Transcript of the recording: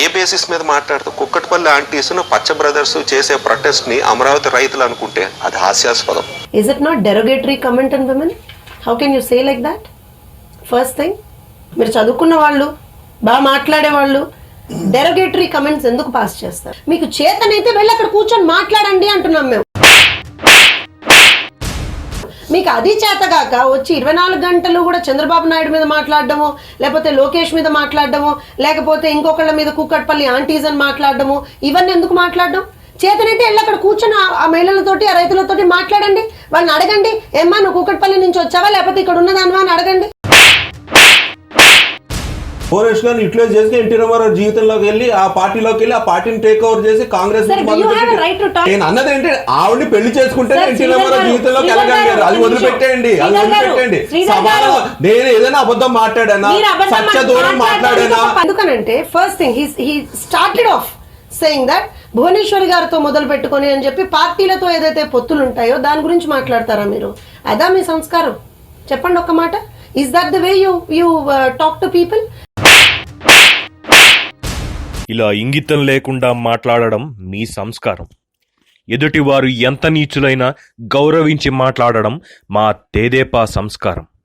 ఏ basis మీద మాట్లాడుతూ Kukatpally aunties పచ్చ బ్రదర్స్ చేసే ప్రొటెస్ట్ని అమరావతి రైతులు అనుకుంటే అది హాస్యాస్పదం. Is it not derogatory comment and women how can you say like that first thing మీరు చదువుకున్న వాళ్ళు బాగా మాట్లాడే వాళ్ళు డెరోగేటరీ కమెంట్స్ ఎందుకు పాస్ చేస్తారు? మీకు చేతనైతే వెళ్ళి అక్కడ కూర్చొని మాట్లాడండి అంటున్నాం మేము. మీకు అది చేతగాక వచ్చి ఇరవై నాలుగు గంటలు కూడా చంద్రబాబు నాయుడు మీద మాట్లాడడము లేకపోతే లోకేష్ మీద మాట్లాడడము లేకపోతే ఇంకొకళ్ళ మీద కూకట్పల్లి ఆంటీస్ అని మాట్లాడడము ఇవన్నీ ఎందుకు మాట్లాడడం? చేతనైతే వెళ్ళి అక్కడ కూర్చొని ఆ- మహిళలతోటి ఆ రైతులతోటి మాట్లాడండి. వాళ్ళని అడగండి ఏమ్మా నువ్వు కూకట్పల్లి నుంచి వచ్చావా? లేకపోతే ఇక్కడ ఉన్నదానివా? అని అడగండి. భువనేష్ గారిని యూటిలైజ్ చేసి ఎన్టీ రామారావు జీవితంలోకి వెళ్ళి ఆ పార్టీలోకి వెళ్ళి ఆ పార్టీని టేక్ ఓవర్ చేసి కాంగ్రెస్? నేను అన్నది ఏంటి? ఆవిడని పెళ్ళి చేసుకుంటే ఎన్టీ రామారావు జీవితంలోకి వెళ్ళగలిగారు. గారు, అది ఒక వదిలిపెట్టేయండి అది సమాధానం గారు. నేను ఏదైనా అబద్ధం మాట్లాడానా? సత్య దూరం మాట్లాడానా? ఒక- ఎందుకనంటే first thing he started off saying that Bhuvaneshwari గారితో మొదలు పెట్టుకొని అని చెప్పి పార్టీలతో ఏదైతే పొత్తులు ఉంటాయో దాని గురించి మాట్లాడతారా మీరు? అదా మీ సంస్కారం? చెప్పండి ఒక్క మాట. Is that the way you you talk to people ఇలా ఇంగితం లేకుండా మాట్లాడడం మీ సంస్కారం. ఎదుటివారు ఎంత నీచులైనా గౌరవించి మాట్లాడడం మా తేదేపా సంస్కారం.